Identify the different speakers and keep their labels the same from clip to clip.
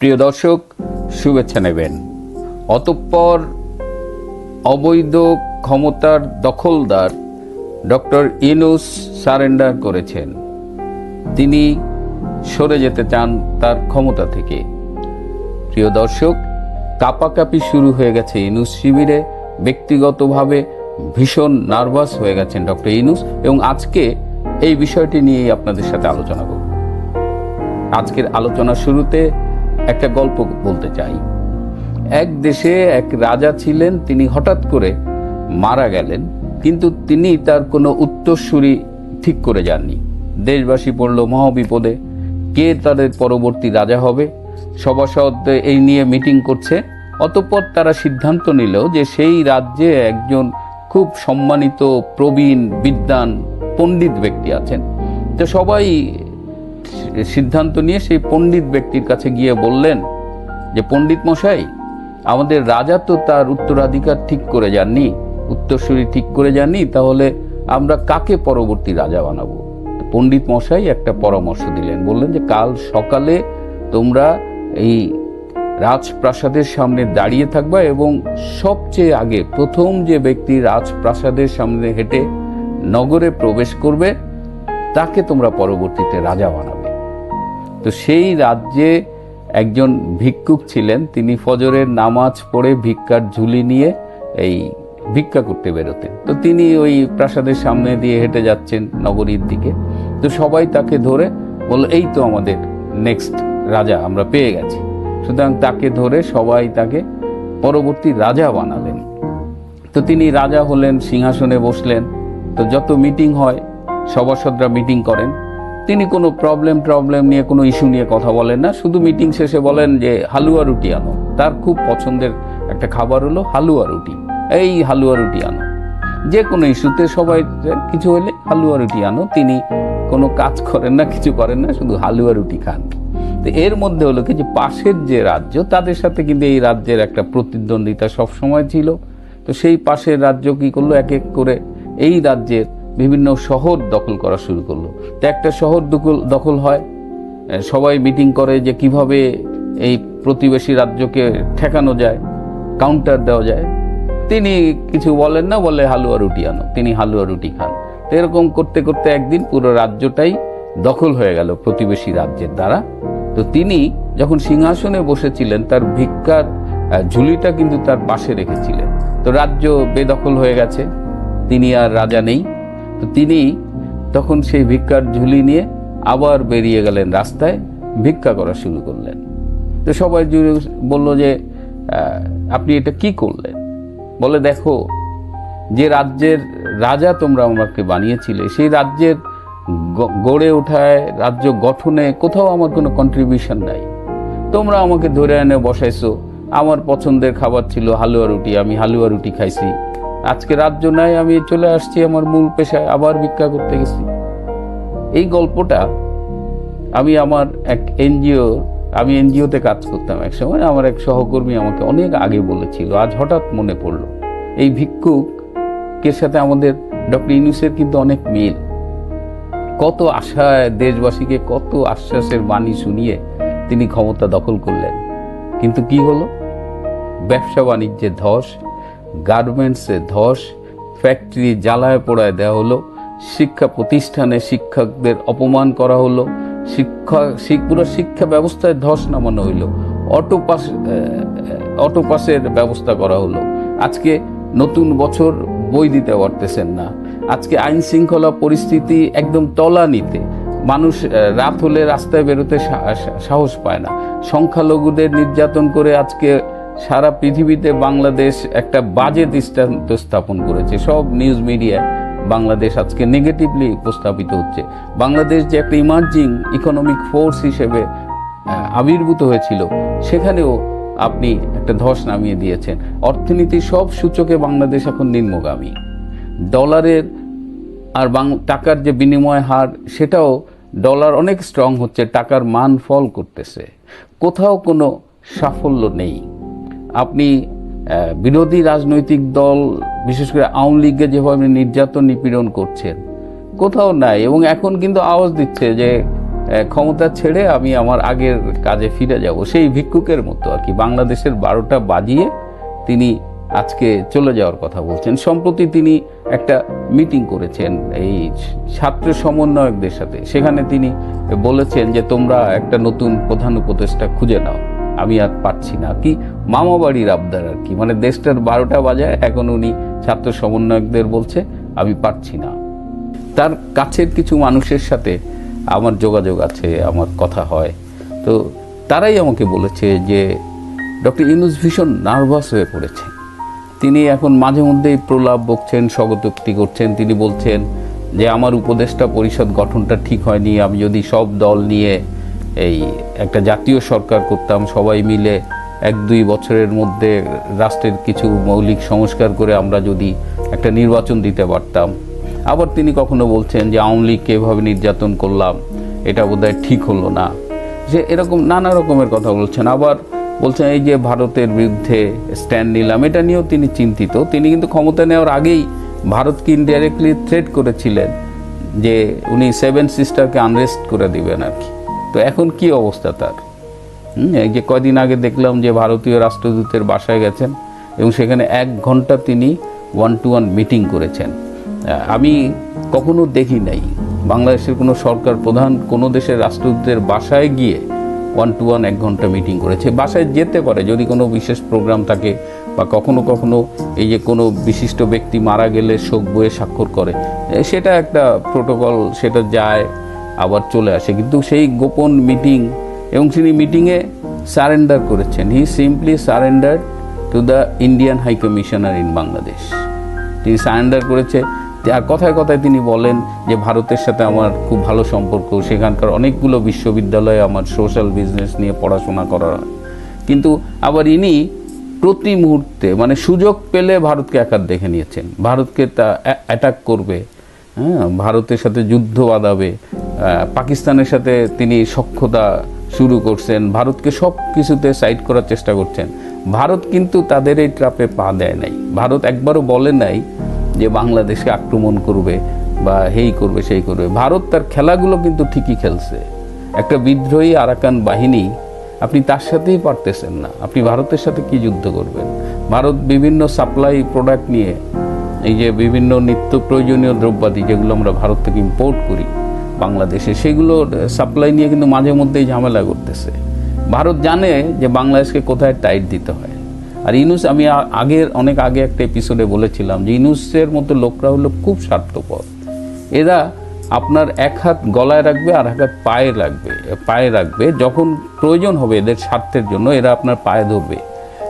Speaker 1: প্রিয় দর্শক, শুভেচ্ছা নেবেন। অতঃপর অবৈধ ক্ষমতার দখলদার ডক্টর ইনুস সারেন্ডার করেছেন। তিনি সরে যেতে চান তার ক্ষমতা থেকে। প্রিয় দর্শক, কাপাকাপি শুরু হয়ে গেছে ইনুস শিবিরে। ব্যক্তিগতভাবে ভীষণ নার্ভাস হয়ে গেছেন ডক্টর ইনুস এবং আজকে এই বিষয়টি নিয়ে আপনাদের সাথে আলোচনা করব। আজকের আলোচনা শুরুতে একটা গল্প বলতে চাই। এক দেশে এক রাজা ছিলেন, তিনি হঠাৎ করে মারা গেলেন, কিন্তু তিনি তার কোনো উত্তরসূরি ঠিক করে যাননি। দেশবাসী পড়ল মহাবিপদে, কে তাদের পরবর্তী রাজা হবে? সভাসদ এই নিয়ে মিটিং করছে, অতঃপর তারা সিদ্ধান্ত নিল যে সেই রাজ্যে একজন খুব সম্মানিত প্রবীণ, বিদ্বান, পণ্ডিত ব্যক্তি আছেন। তো সবাই সিদ্ধান্ত নিয়ে সেই পণ্ডিত ব্যক্তির কাছে গিয়ে বললেন যে, পণ্ডিত মশাই, আমাদের রাজা তো তার উত্তরাধিকার ঠিক করে যাননি, উত্তরসূরি ঠিক করে যাননি, তাহলে আমরা কাকে পরবর্তী রাজা বানাবো? পণ্ডিত মশাই একটা পরামর্শ দিলেন, বললেন যে, কাল সকালে তোমরা এই রাজপ্রাসাদের সামনে দাঁড়িয়ে থাকবা এবং সবচেয়ে আগে প্রথম যে ব্যক্তি রাজপ্রাসাদের সামনে হেঁটে নগরে প্রবেশ করবে, তাকে তোমরা পরবর্তীতে রাজা বানাবে। তো সেই রাজ্যে একজন ভিক্ষুক ছিলেন। তিনি ফজরের নামাজ পড়ে ভিক্ষার ঝুলি নিয়ে এই ভিক্ষা করতে বেরোতেন। তো তিনি ওই প্রাসাদের সামনে দিয়ে হেঁটে যাচ্ছেন নগরীর দিকে। তো সবাই তাকে ধরে বলল, এই তো আমাদের নেক্সট রাজা, আমরা পেয়ে গেছি। সুতরাং তাকে ধরে সবাই তাকে পরবর্তী রাজা বানালেন। তো তিনি রাজা হলেন, সিংহাসনে বসলেন। তো যত মিটিং হয়, সভাসদরা মিটিং করেন। তিনি কোনো প্রবলেম প্রবলেম নিয়ে, কোনো ইস্যু নিয়ে কথা বলেন না। শুধু মিটিং শেষে বলেন যে, হালুয়া রুটি আনো। তার খুব পছন্দের একটা খাবার হলো হালুয়া রুটি। এই হালুয়া রুটি আনো। যে কোনো ইস্যুতে সবাই কিছু হলে হালুয়া রুটি আনো। তিনি কোনো কাজ করেন না, কিছু করেন না, শুধু হালুয়া রুটি খান। তো এর মধ্যে হলো কি যে, পাশের যে রাজ্য, তাদের সাথে কিন্তু এই রাজ্যের একটা প্রতিদ্বন্দ্বিতা সবসময় ছিল। তো সেই পাশের রাজ্য কি করল? এক এক করে এই রাজ্যের বিভিন্ন শহর দখল করা শুরু করল। তো একটা শহর দখল দখল হয় সবাই মিটিং করে যে কীভাবে এই প্রতিবেশী রাজ্যকে ঠেকানো যায় কাউন্টার দেওয়া যায়। তিনি কিছু বলেন না, বলে হালুয়া রুটি আনো, তিনি হালুয়া রুটি খান। তো এরকম করতে করতে একদিন পুরো রাজ্যটাই দখল হয়ে গেল প্রতিবেশী রাজ্যের দ্বারা। তো তিনি যখন সিংহাসনে বসেছিলেন, তার ভিক্ষার ঝুলিটা কিন্তু তার পাশে রেখেছিলেন। তো রাজ্য বেদখল হয়ে গেছে, তিনি আর রাজা নেই। তো তিনি তখন সেই ভিক্ষার ঝুলি নিয়ে আবার বেরিয়ে গেলেন রাস্তায়, ভিক্ষা করা শুরু করলেন। তো সবাই জুড়ে বলল যে আপনি এটা কি করলেন? বলে, দেখো, যে রাজ্যের রাজা তোমরা আমাকে বানিয়েছিলে, সেই রাজ্যের গড়ে ওঠায়, রাজ্য গঠনে কোথাও আমার কোনো কন্ট্রিবিউশন নাই। তোমরা আমাকে ধরে এনে বসাইছো, আমার পছন্দের খাবার ছিল হালুয়া রুটি, আমি হালুয়া রুটি খাইছি। আজকে রাজ্য নাই, আমি চলে আসছি আমার মূল পেশায়, আবার ভিক্ষা করতে গেছি। এই গল্পটা আমি আমার এক এনজিও, আমি এনজিওতে কাজ করতাম এক সময়, আমার এক সহকর্মী আমাকে অনেক আগে বলেছিল, আজ হঠাৎ মনে পড়ল, এই ভিক্ষুকের সাথে আমাদের ডক্টর ইনুসের কিন্তু অনেক মিল। কত আশায় দেশবাসীকে কত আশ্বাসের বাণী শুনিয়ে তিনি ক্ষমতা দখল করলেন। কিন্তু কি হলো? ব্যবসা বাণিজ্যে ধস গার্মেন্টসে ধস, ফ্যাক্টরি জ্বালায় পোড়ায় দেওয়া হলো, শিক্ষা প্রতিষ্ঠানে শিক্ষকদের অপমান করা হলো, শিক্ষা, শিক- পুরো শিক্ষা ব্যবস্থায় ধস নামানো হইল অটো পাস অটো পাসের ব্যবস্থা করা হলো। আজকে নতুন বছর বই দিতে পারতেছেন না। আজকে আইন শৃঙ্খলা পরিস্থিতি একদম তলানিতে। মানুষ রাত হলে রাস্তায় বেরোতে সাহস পায় না। সংখ্যালঘুদের নির্যাতন করে আজকে সারা পৃথিবীতে বাংলাদেশ একটা বাজে দৃষ্টান্ত স্থাপন করেছে। সব নিউজ মিডিয়ায় বাংলাদেশ আজকে নেগেটিভলি উপস্থাপিত হচ্ছে। বাংলাদেশ যে একটা ইমার্জিং ইকোনমিক ফোর্স হিসেবে আবির্ভূত হয়েছিল, সেখানেও আপনি একটা ধস নামিয়ে দিয়েছেন। অর্থনীতির সব সূচকে বাংলাদেশ এখন নিম্নগামী। ডলারের আর টাকার যে বিনিময় হার, সেটাও ডলার অনেক স্ট্রং হচ্ছে, টাকার মান ফল করতেছে। কোথাও কোনো সাফল্য নেই। আপনি বিরোধী রাজনৈতিক দল, বিশেষ করে আওয়ামী লীগকে যেভাবে নির্যাতন, নিপীড়ন করছেন, কোথাও নাই। এবং এখন কিন্তু আওয়াজ দিচ্ছে যে ক্ষমতা ছেড়ে আমি আমার আগের কাজে ফিরে যাব। সেই ভিক্ষুকের মতো আর কি। বাংলাদেশের বারোটা বাজিয়ে তিনি আজকে চলে যাওয়ার কথা বলছেন। সম্প্রতি তিনি একটা মিটিং করেছেন এই ছাত্র সমন্বয়কদের সাথে। সেখানে তিনি বলেছেন যে, তোমরা একটা নতুন প্রধান উপদেষ্টা খুঁজে নাও। আমি আর পারছি না। কি মামা বাড়ির আবদার আর কি। মানে দেশটার বারোটা বাজায় এখন উনি ছাত্র সমন্বয়কদের বলছে, আমি পারছি না। তার কাছের কিছু মানুষের সাথে আমার যোগাযোগ আছে, আমার কথা হয়। তো তারাই আমাকে বলেছে যে, ডক্টর ইউনুস ভীষণ নার্ভাস হয়ে পড়েছে তিনি এখন মাঝে মধ্যেই প্রলাপ বকছেন, স্বগতোক্তি করছেন। তিনি বলছেন যে, আমার উপদেষ্টা পরিষদ গঠনটা ঠিক হয়নি। আমি যদি সব দল নিয়ে এই একটা জাতীয় সরকার করতাম, সবাই মিলে এক দুই বছরের মধ্যে রাষ্ট্রের কিছু মৌলিক সংস্কার করে আমরা যদি একটা নির্বাচন দিতে পারতাম। আবার তিনি কখনো বলছেন যে আওয়ামী লীগকে এভাবে নির্যাতন করলাম, এটা বোধহয় ঠিক হলো না। যে এরকম নানা রকমের কথা বলছেন। আবার বলছেন এই যে ভারতের বিরুদ্ধে স্ট্যান্ড নিলাম, এটা নিয়েও তিনি চিন্তিত। তিনি কিন্তু ক্ষমতা নেওয়ার আগেই ভারতকে ইনডাইরেক্টলি থ্রেট করেছিলেন? যে উনি সেভেন সিস্টারকে আনরেস্ট করে দিবেন আর কি। তো এখন কি অবস্থা তার? এই যে কয়দিন আগে দেখলাম যে ভারতীয় রাষ্ট্রদূতের বাসায় গেছেন এবং সেখানে এক ঘণ্টা তিনি ওয়ান টু ওয়ান মিটিং করেছেন আমি কখনো দেখি নাই। বাংলাদেশের কোনো সরকার প্রধান কোনো দেশের রাষ্ট্রদূতের বাসায় গিয়ে ওয়ান টু ওয়ান এক ঘণ্টা মিটিং করেছে। বাসায় যেতে পারে, যদি কোনো বিশেষ প্রোগ্রাম থাকে বা কখনো কখনো এই যে কোনো বিশিষ্ট ব্যক্তি মারা গেলে শোক বইয়ে স্বাক্ষর করে সেটা একটা প্রোটোকল সেটা যায়, আবার চলে আসে। কিন্তু সেই গোপন মিটিং এবং তিনি মিটিংয়ে সারেন্ডার করেছেন। He simply surrender to the Indian high commissioner in Bangladesh তিনি সারেন্ডার করেছে। আর কথায় কথায় তিনি বলেন যে, ভারতের সাথে আমার খুব ভালো সম্পর্ক। সেখানকার অনেকগুলো বিশ্ববিদ্যালয়ে আমার সোশ্যাল বিজনেস নিয়ে পড়াশোনা করা হয়। কিন্তু আবার ইনি প্রতি মুহূর্তে মানে সুযোগ পেলে ভারতকে একার দেখে নিয়েছেন। ভারতকে তা অ্যাটাক করবে। হ্যাঁ ভারতের সাথে যুদ্ধ বাঁধাবে। পাকিস্তানের সাথে তিনি সক্ষতা শুরু করছেন, ভারতকে সব কিছুতে সাইড করার চেষ্টা করছেন। ভারত কিন্তু তাদের এই ট্রাপে পা দেয় নাই। ভারত একবারও বলে নাই যে বাংলাদেশে আক্রমণ করবে বা হেই করবে, সেই করবে। ভারত তার খেলাগুলো কিন্তু ঠিকই খেলছে। একটা বিদ্রোহী আরাকান বাহিনী, আপনি তার সাথেই পারতেছেন না। আপনি ভারতের সাথে কি যুদ্ধ করবেন? ভারত বিভিন্ন সাপ্লাই প্রোডাক্ট নিয়ে, এই যে বিভিন্ন নিত্য প্রয়োজনীয় দ্রব্যাদি যেগুলো আমরা ভারত থেকে ইম্পোর্ট করি বাংলাদেশে সেগুলোর সাপ্লাই নিয়ে কিন্তু মাঝে মধ্যেই ঝামেলা করতেছে। ভারত জানে যে বাংলাদেশকে কোথায় টাইট দিতে হয়। আর ইনুস, আমি আগের, অনেক আগে একটা এপিসোডে বলেছিলাম যে ইনুসের মতো লোকরা হলো খুব স্বার্থপর। এরা আপনার এক হাত গলায় রাখবে, আর এক হাত পায়ে রাখবে পায়ে রাখবে। যখন প্রয়োজন হবে এদের স্বার্থের জন্য, এরা আপনার পায়ে ধরবে।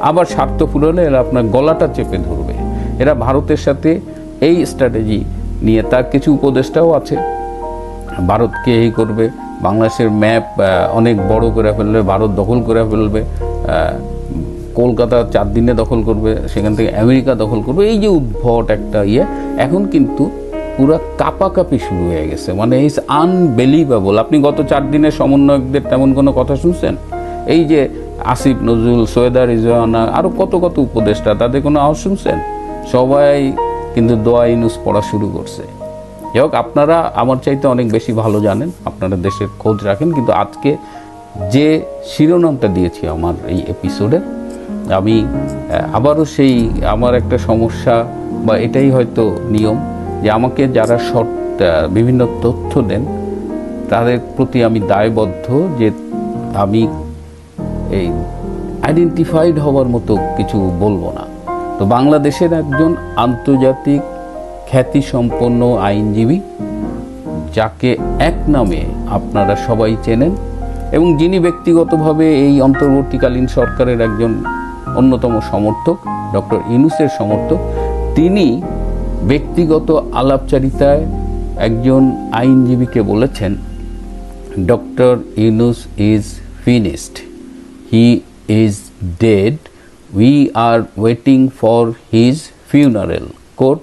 Speaker 1: আবার স্বার্থ ফুরলে এরা আপনার গলাটা চেপে ধরবে। এরা ভারতের সাথে এই স্ট্র্যাটেজি নিয়ে তার কিছু উপদেষ্টাও আছে। ভারতকে এই করবে? বাংলাদেশের ম্যাপ অনেক বড় করে ফেলবে, ভারত দখল করে ফেলবে কলকাতা চার দিনে দখল করবে, সেখান থেকে আমেরিকা দখল করবে, এই যে উদ্ভট একটা ইয়ে। এখন কিন্তু পুরো কাপাকাপি শুরু হয়ে গেছে মানে ইস আনবিলিভেবল আপনি গত চার দিনের সমন্বয়কদের তেমন কোনো কথা শুনছেন? এই যে আসিফ, নজরুল, সৈয়দা, রিজওয়ানা আরও কত কত উপদেষ্টা, তাদের কোনো আওয়াজ শুনছেন? সবাই কিন্তু দোয়া ইনুস পড়া শুরু করছে। যাই হোক আপনারা আমার চাইতে অনেক বেশি ভালো জানেন, আপনারা দেশের খোঁজ রাখেন, কিন্তু আজকে যে শিরোনামটা দিয়েছি আমার এই এপিসোডে আমি আবারও সেই আমার একটা সমস্যা বা এটাই হয়তো নিয়ম যে আমাকে যারা শর্ট বিভিন্ন তথ্য দেন, তাদের প্রতি আমি দায়বদ্ধ যে আমি এই আইডেন্টিফাইড হওয়ার মতো কিছু বলব না। তো বাংলাদেশের একজন আন্তর্জাতিক খ্যাতিসম্পন্ন আইনজীবী, যাকে এক নামে আপনারা সবাই চেনেন এবং যিনি ব্যক্তিগতভাবে এই অন্তর্বর্তীকালীন সরকারের একজন অন্যতম সমর্থক, ডক্টর ইনুসের সমর্থক, তিনি ব্যক্তিগত আলাপচারিতায় একজন আইনজীবীকে বলেছেন, doctor Yunus is finished, he is dead, we are waiting for his funeral quote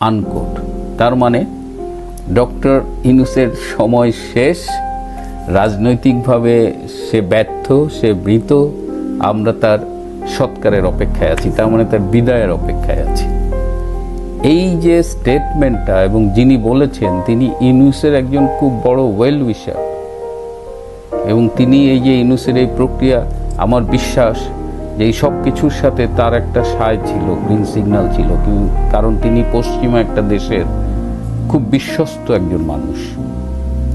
Speaker 1: unquote. তার মানে ডক্টর ইনুসের সময় শেষ, রাজনৈতিকভাবে সে ব্যর্থ, সে মৃত, আমরা তার সৎকারের অপেক্ষায় আছি, তার মানে তার বিদায়ের অপেক্ষায় আছি। এই যে স্টেটমেন্টটা এবং যিনি বলেছেন, তিনি ইনুসের একজন খুব বড় ওয়েল উইশার এবং তিনি এই যে ইনুসের এই প্রক্রিয়া, আমার বিশ্বাস এই সব কিছুর সাথে তার একটা সায় ছিল গ্রিন সিগন্যাল ছিল কারণ তিনি পশ্চিমা একটা দেশের খুব বিশ্বস্ত একজন মানুষ।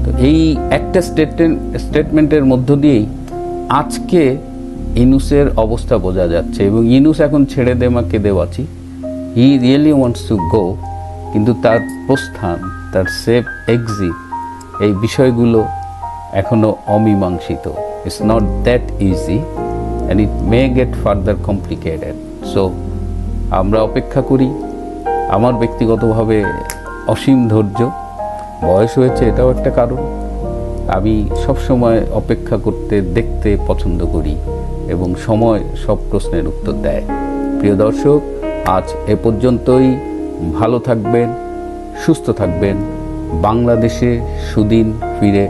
Speaker 1: তো এই একটা স্টেটমেন্ট স্টেটমেন্টের মধ্য দিয়েই আজকে ইনুসের অবস্থা বোঝা যাচ্ছে এবং ইনুস এখন ছেড়ে দে মা কেঁদে বাঁচি he really wants to go কিন্তু তার প্রস্থান, তার সেফ এক্সিট এই বিষয়গুলো এখনও অমীমাংসিত। It's not that easy and it may get further complicated so আমরা অপেক্ষা করি। আমার ব্যক্তিগতভাবে অসীম ধৈর্য, বয়স হয়েছে এটাও একটা কারণ। আমি সবসময় অপেক্ষা করতে, দেখতে পছন্দ করি এবং সময় সব প্রশ্নের উত্তর দেয়। প্রিয় দর্শক, আজ এ পর্যন্তই। ভালো থাকবেন, সুস্থ থাকবেন। বাংলাদেশে সুদিন ফিরে।